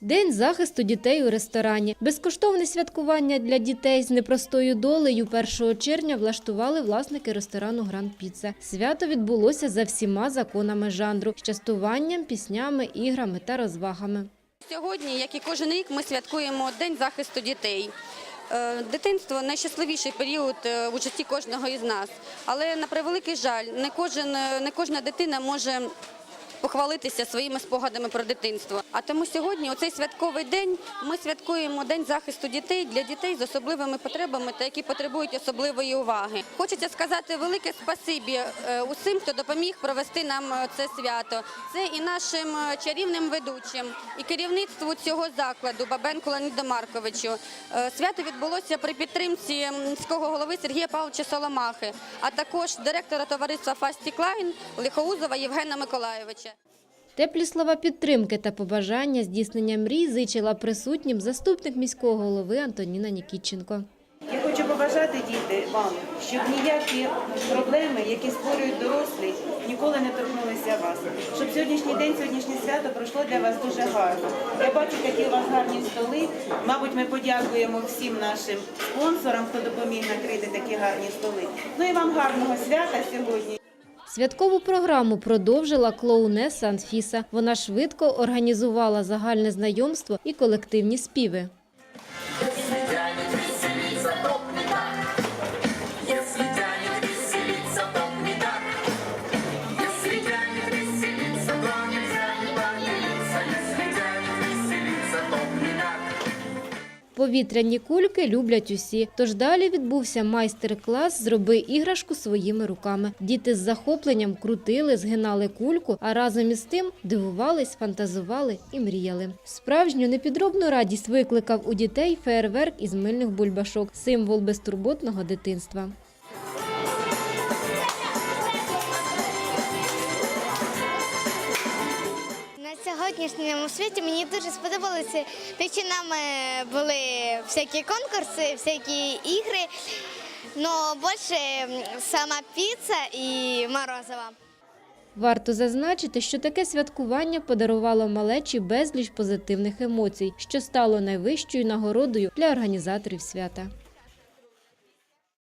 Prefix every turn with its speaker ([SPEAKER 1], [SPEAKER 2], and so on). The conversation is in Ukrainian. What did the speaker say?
[SPEAKER 1] День захисту дітей у ресторані. Безкоштовне святкування для дітей з непростою долею 1 червня влаштували власники ресторану Гранд Піца. Свято відбулося за всіма законами жанру частуванням, піснями, іграми та розвагами.
[SPEAKER 2] Сьогодні, як і кожен рік, ми святкуємо День захисту дітей. Е, Дитинство найщасливіший період е, у житті кожного із нас. Але на превеликий жаль, не кожен е, не кожна дитина може. Похвалитися своїми спогадами про дитинство. А тому сьогодні, у цей святковий день, ми святкуємо День захисту дітей для дітей з особливими потребами та які потребують особливої уваги. Хочеться сказати велике спасибі е, усім, хто допоміг провести нам е, це свято. Це і нашим е, чарівним ведучим, і керівництву цього закладу Бабенку Леоніду Марковичу. Свято відбулося при підтримці міського голови Сергія Павловича Соломахи, а також директора товариства Фасті Клайн Лихоузова Євгена Миколайовича.
[SPEAKER 1] Теплі слова підтримки та побажання здійснення мрій зичила присутнім заступник міського голови Антоніна Нікітченко.
[SPEAKER 3] Я хочу побажати діти вам, щоб ніякі проблеми, які створюють дорослі, ніколи не торкнулися вас. Щоб сьогоднішній день, сьогоднішнє свято пройшло для вас дуже гарно. Я бачу, які у вас гарні столи. Мабуть, ми подякуємо всім нашим спонсорам, хто допоміг накрити такі гарні столи. Ну і вам гарного свята сьогодні.
[SPEAKER 1] Святкову програму продовжила клоунеса Анфіса. Вона швидко організувала загальне знайомство і колективні співи. Повітряні кульки люблять усі. Тож далі відбувся майстер-клас «Зроби іграшку своїми руками». Діти з захопленням крутили, згинали кульку, а разом із тим дивувались, фантазували і мріяли. Справжню непідробну радість викликав у дітей феєрверк із мильних бульбашок – символ безтурботного дитинства.
[SPEAKER 4] На сьогоднішньому світі мені дуже сподобалося те, що нам е, були всякі конкурси, всякі ігри, але більше сама піца і морозиво.
[SPEAKER 1] Варто зазначити, що таке святкування подарувало малечі безліч позитивних емоцій, що стало найвищою нагородою для організаторів свята.